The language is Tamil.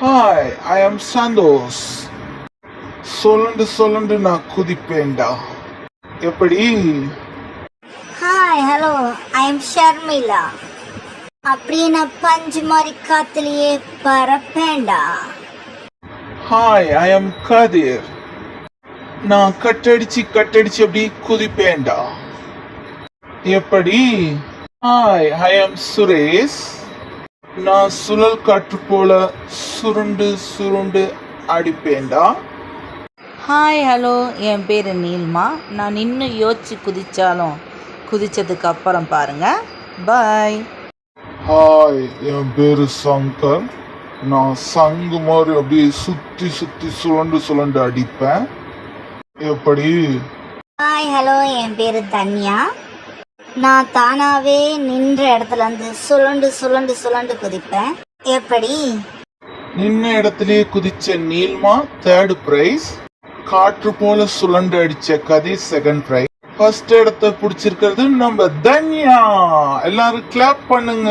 ஹாய் ஐ அம் சந்தோஷ் சொல்லுண்டு சொல்லுண்டு நான் குதிப்பேன்டா. எப்படி? Hi hello I am Sharmila அப்படியே நான் பஞ்சு மாதிரி காத்துலயே பறப்பேன்டா. ஹாய் ஐ அம் கதிர் நான் கட்டடிச்சு கட்டடிச்சு அப்படி குதிப்பேன்டா. எப்படி? ஹாய் ஐ அம் சுரேஷ் நான் சுழல் காற்று போல சுருண்டு சுருண்டு அடிப்பேன்டா. ஹாய் ஹலோ என் பேர் நீல்மா. நான் இன்னும் யோசிச்சு குதிச்சாலும் குதிச்சதுக்கு அப்புறம் பாருங்க. பாய் ஹாய் என் பேரு சங்கர். நான் சங்கு மாதிரி அப்படியே சுத்தி சுத்தி சுழண்டு சுழண்டு அடிப்பேன். எப்படி? ஹாய் ஹலோ என் பேரு தன்யா. நான் தானாவே நின்ற இடத்துல இருந்து சுழண்டு சுழண்டு சுழண்டு குதிப்பேன். எப்படி? நின்ன இடத்திலே குதிச்ச நீல்மா தேர்ட் பிரைஸ் காற்று போல சுழண்டு அடிச்ச கதை செகண்ட் பிரைஸ் ஃபர்ஸ்ட் இடத்த பிடிச்சிருக்கிறது நம்ம தன்யா. எல்லாரும் கிளாப் பண்ணுங்க.